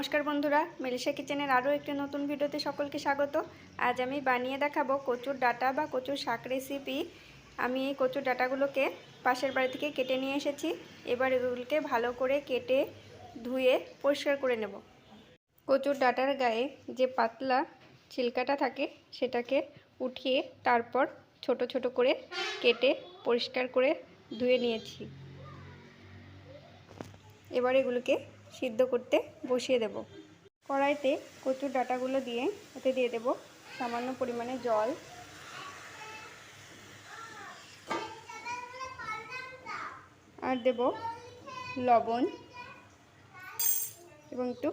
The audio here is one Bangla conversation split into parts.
নমস্কার বন্ধুরা মেলিসা কিচেনের আরও একটি নতুন ভিডিওতে সকলকে স্বাগত। আজ আমি বানিয়ে দেখাবো কচুর ডাটা বা কচুর শাক রেসিপি আমি এই কচুর ডাটাগুলোকে পাশের বাড়ি থেকে কেটে নিয়ে এসেছি। এবার এগুলোকে ভালো করে কেটে ধুয়ে পরিষ্কার করে নেব। কচুর ডাটার গায়ে যে পাতলা ছিলকাটা থাকে, সেটাকে উঠিয়ে তারপর ছোট ছোট করে কেটে পরিষ্কার করে ধুয়ে নিয়েছি। এবার এগুলোকে সিদ্ধ করতে বসিয়ে দেব। কড়াইতে কচুর ডাটাগুলো দিয়ে ওতে দিয়ে দেব সামান্য পরিমাণে জল। আর দেব লবণ এবং একটু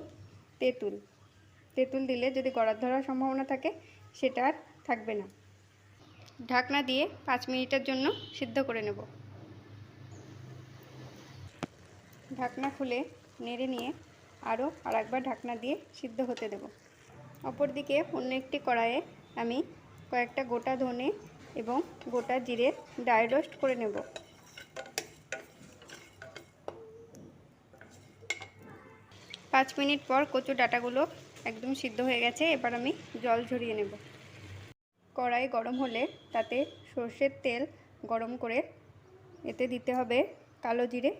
তেঁতুল। তেঁতুল দিলে যদি গড়ার ধরার সম্ভাবনা থাকে, সেটা আর থাকবে না। ঢাকনা দিয়ে পাঁচ মিনিটের জন্য সিদ্ধ করে নেব। ঢাকনা খুলে নেড়ে নিয়ে আরও আরেকবার ঢাকনা দিয়ে সিদ্ধ হতে দেব। অপরদিকে অন্য একটি কড়াইয়ে আমি কয়েকটা গোটা ধনে এবং গোটা জিরে ড্রাই রোস্ট করে নেব। পাঁচ মিনিট পর কচু ডাটাগুলো একদম সিদ্ধ হয়ে গেছে, এবার আমি জল ঝরিয়ে নেব। কড়াই গরম হলে তাতে সর্ষের তেল গরম করে এতে দিতে হবে কালো জিরে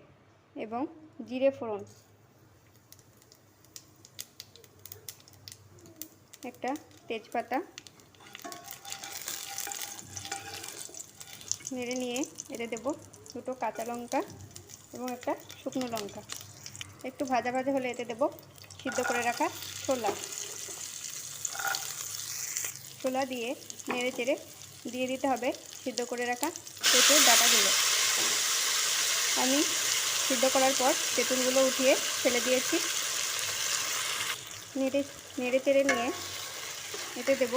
এবং জিরে ফোড়ন। একটা তেজপাতা নেড়ে নিয়ে এতে দেব দুটো কাঁচা লঙ্কা এবং একটা শুকনো লঙ্কা। একটু ভাজা ভাজা হলে এতে দেব সিদ্ধ করে রাখা ছোলা। ছোলা দিয়ে নেড়ে চেড়ে দিয়ে দিতে হবে সিদ্ধ করে রাখা প্রচুর ডাটাগুলো। আমি সিদ্ধ করার পর তেঁতুলগুলো উঠিয়ে ফেলে দিয়েছি। নেড়ে নেড়ে চেড়ে নিয়ে এতে দেব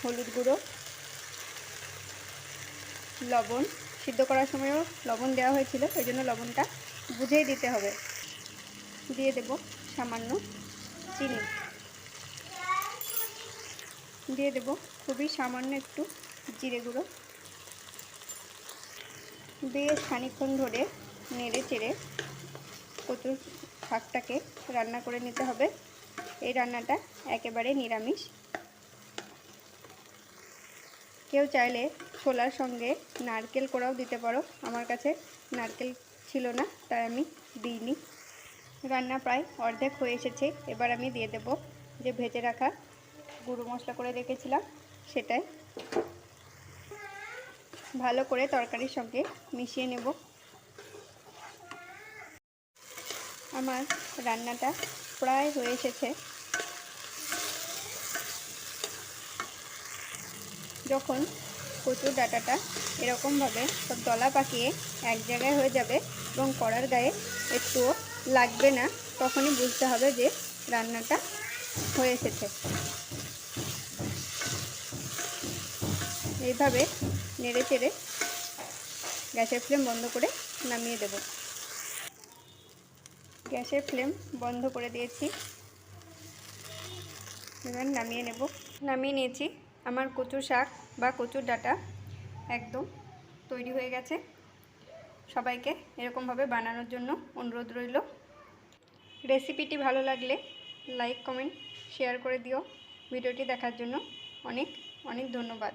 হলুদ গুঁড়ো, লবণ। সিদ্ধ করার সময়ও লবণ দেওয়া হয়েছিল, ওই জন্য লবণটা বুঝেই দিতে হবে। দিয়ে দেব সামান্য চিনি। দিয়ে দেব খুবই সামান্য একটু জিরে গুঁড়ো। বেশ খানিক্ষণ ধরে নেড়ে চেড়ে কচুর শাকটাকে রান্না করে নিতে হবে। এই রান্নাটা একেবারে নিরামিষ। কেউ চাইলে ছোলার সঙ্গে নারকেল করাও দিতে পারো। আমার কাছে নারকেল ছিল না, তাই আমি দিইনি। রান্না প্রায় অর্ধেক হয়ে এসেছে। এবার আমি দিয়ে দেব যে ভেজে রাখা গুঁড়ো মশলা করে রেখেছিলাম, সেটাই। ভালো করে তরকারির সঙ্গে মিশিয়ে নেব। আমার রান্নাটা প্রায় হয়ে এসেছে। যখন কচুর ডাটাটা এরকমভাবে সব দলা পাকিয়ে এক জায়গায় হয়ে যাবে এবং কড়ার গায়ে একটুও লাগবে না, তখনই বুঝতে হবে যে রান্নাটা হয়ে এসেছে। এইভাবে নেড়ে চেড়ে গ্যাসের ফ্লেম বন্ধ করে নামিয়ে দেব। গ্যাসের ফ্লেম বন্ধ করে দিয়েছি। এবার নামিয়ে নেব। নামিয়ে নিয়েছি আমার কচু শাক বা কচুর ডাটা। একদম তৈরি হয়ে গেছে। সবাইকে এরকমভাবে বানানোর জন্য অনুরোধ রইল। রেসিপিটি ভালো লাগলে লাইক, কমেন্ট, শেয়ার করে দিও। ভিডিওটি দেখার জন্য অনেক অনেক ধন্যবাদ।